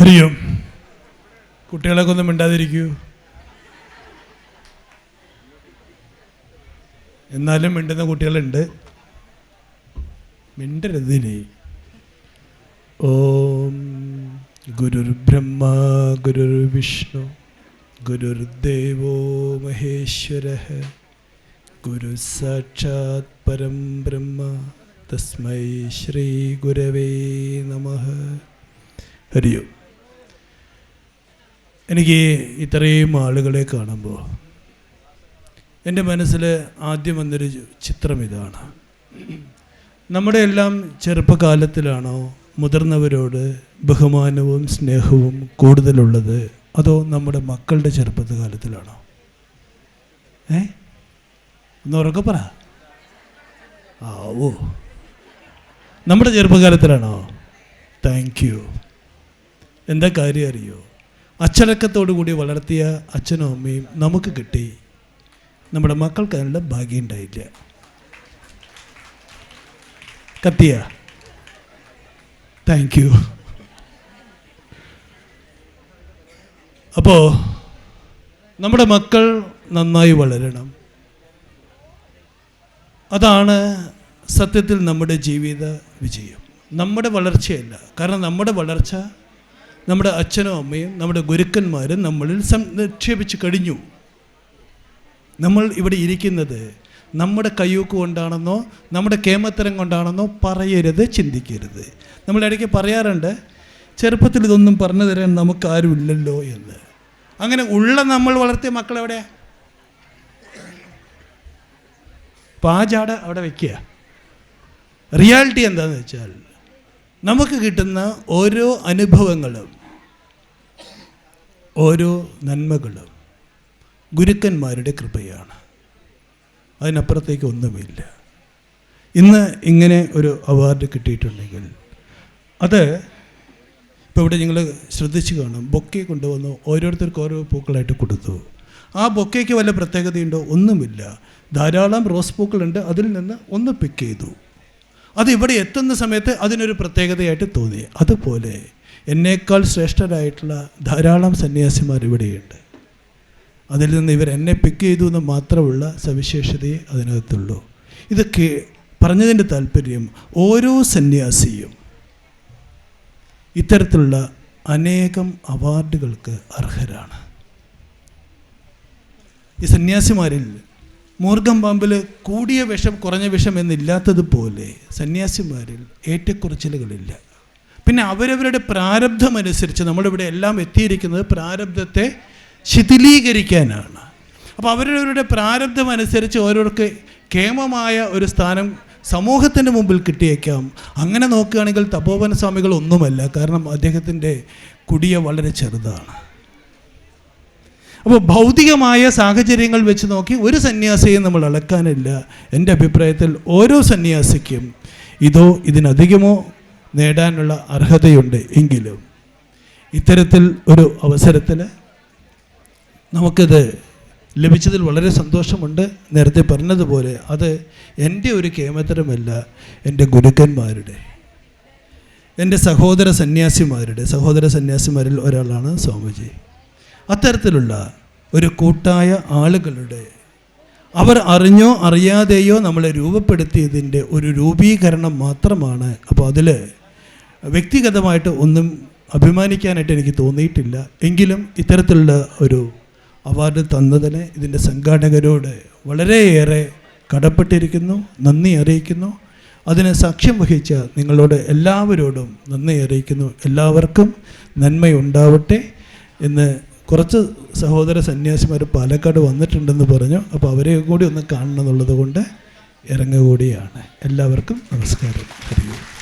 അറിയോ കുട്ടികളൊക്കെ ഒന്നും മിണ്ടാതിരിക്കൂ. എന്നാലും മിണ്ടുന്ന കുട്ടികളുണ്ട്. മിണ്ടരുതിനെ. ഓം ഗുരുർ ബ്രഹ്മ ഗുരുർ വിഷ്ണു ഗുരുർദേവോ മഹേശ്വര ഗുരു സാക്ഷാത് പരം ബ്രഹ്മ തസ്മൈ ശ്രീ ഗുരവേ നമ. ഹരിയോ. എനിക്ക് ഇത്രയും ആളുകളെ കാണുമ്പോൾ എന്റെ മനസ്സിൽ ആദ്യം വന്നൊരു ചിത്രം ഇതാണ്. നമ്മുടെ എല്ലാം ചെറുപ്പകാലത്തിലാണോ മുതിർന്നവരോട് ബഹുമാനവും സ്നേഹവും കൂടുതലുള്ളത്? അതോ നമ്മുടെ മക്കളുടെ ചെറുപ്പകാലത്തിലാണോ? ഏ? ഒന്ന് പറ. ആവോ. നമ്മുടെ ചെറുപ്പകാലത്തിലാണോ? Thank you. എന്താ കാര്യം അറിയോ? അച്ചടക്കത്തോടു കൂടി വളർത്തിയ അച്ഛനും അമ്മയും നമുക്ക് കിട്ടി. നമ്മുടെ മക്കൾക്ക് അതിനുള്ള ഭാഗ്യം ഉണ്ടായില്ല. കത്തിയ. താങ്ക് യു അപ്പോൾ നമ്മുടെ മക്കൾ നന്നായി വളരണം. അതാണ് സത്യത്തിൽ നമ്മുടെ ജീവിത വിജയം. നമ്മുടെ വളർച്ചയല്ല. കാരണം നമ്മുടെ വളർച്ച നമ്മുടെ അച്ഛനും അമ്മയും നമ്മുടെ ഗുരുക്കന്മാരും നമ്മളിൽ നിക്ഷേപിച്ച് കഴിഞ്ഞു. നമ്മൾ ഇവിടെ ഇരിക്കുന്നത് നമ്മുടെ കയ്യൂക്ക് കൊണ്ടാണെന്നോ നമ്മുടെ കേമത്തരം കൊണ്ടാണെന്നോ പറയരുത് ചിന്തിക്കരുത്. നമ്മൾ ഇടയ്ക്ക് പറയാറുണ്ട് ചെറുപ്പത്തിൽ ഇതൊന്നും പറഞ്ഞു തരാൻ നമുക്ക് ആരുമില്ലല്ലോ എന്ന്. അങ്ങനെ ഉള്ള നമ്മൾ വളർത്തിയ മക്കളെവിടെ പാജാട അവിടെ വയ്ക്കുക റിയാലിറ്റി എന്താണെന്ന് വെച്ചാൽ നമുക്ക് കിട്ടുന്ന ഓരോ അനുഭവങ്ങളും ഓരോ നന്മകളും ഗുരുക്കന്മാരുടെ കൃപയാണ്. അതിനപ്പുറത്തേക്ക് ഒന്നുമില്ല. ഇന്ന് ഇങ്ങനെ ഒരു അവാർഡ് കിട്ടിയിട്ടുണ്ടെങ്കിൽ അത് ഇപ്പോൾ ഇവിടെ നിങ്ങൾ ശ്രദ്ധിച്ച് കാണും. ബൊക്കെ കൊണ്ടുവന്നു ഓരോരുത്തർക്ക് ഓരോ പൂക്കളായിട്ട് കൊടുത്തു. ആ ബൊക്കയ്ക്ക് വല്ല പ്രത്യേകതയുണ്ടോ? ഒന്നുമില്ല. ധാരാളം റോസ് പൂക്കളുണ്ട്. അതിൽ നിന്ന് ഒന്ന് പിക്ക് ചെയ്തു. അത് ഇവിടെ എത്തുന്ന സമയത്ത് അതിനൊരു പ്രത്യേകതയായിട്ട് തോന്നി. അതുപോലെ എന്നേക്കാൾ ശ്രേഷ്ഠരായിട്ടുള്ള ധാരാളം സന്യാസിമാർ ഇവിടെയുണ്ട്. അതിൽ നിന്ന് ഇവർ എന്നെ പിക്ക് ചെയ്തു എന്ന് മാത്രമുള്ള സവിശേഷതയെ അതിനകത്തുള്ളൂ. ഇത് കേ പറഞ്ഞതിന്റെ താല്പര്യം ഓരോ സന്യാസിയും ഇത്തരത്തിലുള്ള അനേകം അവാർഡുകൾക്ക് അർഹരാണ്. ഈ സന്യാസിമാരിൽ മൂർഖം പാമ്പിൽ കൂടിയ വിഷം കുറഞ്ഞ വിഷം എന്നില്ലാത്തതുപോലെ സന്യാസിമാരിൽ ഏറ്റക്കുറച്ചിലുകളില്ല. പിന്നെ അവരവരുടെ പ്രാരബ്ധമനുസരിച്ച് നമ്മളിവിടെ എല്ലാം എത്തിയിരിക്കുന്നത് പ്രാരബ്ധത്തെ ശിഥിലീകരിക്കാനാണ്. അപ്പോൾ അവരവരുടെ പ്രാരബ്ധമനുസരിച്ച് ഓരോർക്ക് കേമമായ ഒരു സ്ഥാനം സമൂഹത്തിന്റെ മുമ്പിൽ കിട്ടിയേക്കാം. അങ്ങനെ നോക്കുകയാണെങ്കിൽ തപോവന സ്വാമികൾ ഒന്നുമല്ല കാരണം അദ്ദേഹത്തിന്റെ കുടിയ വളരെ ചെറുതാണ്. അപ്പോൾ ഭൗതികമായ സാഹചര്യങ്ങൾ വെച്ച് നോക്കി ഒരു സന്യാസിയെ നമ്മൾ അളക്കാനില്ല. എന്റെ അഭിപ്രായത്തിൽ ഓരോ സന്യാസിക്കും ഇതോ ഇതിനധികമോ നേടാനുള്ള അർഹതയുണ്ട് എങ്കിലും ഇത്തരത്തിൽ ഒരു അവസരത്തിൽ നമുക്കിത് ലഭിച്ചതിൽ വളരെ സന്തോഷമുണ്ട്. നേരത്തെ പറഞ്ഞതുപോലെ അത് എന്റെ ഒരു കേമത്തരമല്ല എന്റെ ഗുരുക്കന്മാരുടെ എന്റെ സഹോദര സന്യാസിമാരുടെ സഹോദര സന്യാസിമാരിൽ ഒരാളാണ് സ്വാമിജി. അത്തരത്തിലുള്ള ഒരു കൂട്ടായ ആളുകളുടെ അവർ അറിഞ്ഞോ അറിയാതെയോ നമ്മളെ രൂപപ്പെടുത്തിയതിന്റെ ഒരു രൂപീകരണം മാത്രമാണ്. അപ്പോൾ അതിൽ വ്യക്തിഗതമായിട്ട് ഒന്നും അഭിമാനിക്കാനായിട്ട് എനിക്ക് തോന്നിയിട്ടില്ല. എങ്കിലും ഇത്തരത്തിലുള്ള ഒരു അവാർഡ് തന്നതിന് ഇതിന്റെ സംഘാടകരോട് വളരെയേറെ കടപ്പെട്ടിരിക്കുന്നു നന്ദി അറിയിക്കുന്നു. അതിന് സാക്ഷ്യം വഹിച്ച നിങ്ങളോട് എല്ലാവരോടും നന്ദി അറിയിക്കുന്നു. എല്ലാവർക്കും നന്മയുണ്ടാവട്ടെ എന്ന് കുറച്ച് സഹോദര സന്യാസിമാർ പാലക്കാട് വന്നിട്ടുണ്ടെന്ന് പറഞ്ഞു. അപ്പോൾ അവരെ കൂടി ഒന്ന് കാണണം എന്നുള്ളത് കൊണ്ട് ഇറങ്ങുകൂടിയാണ്. എല്ലാവർക്കും നമസ്കാരം.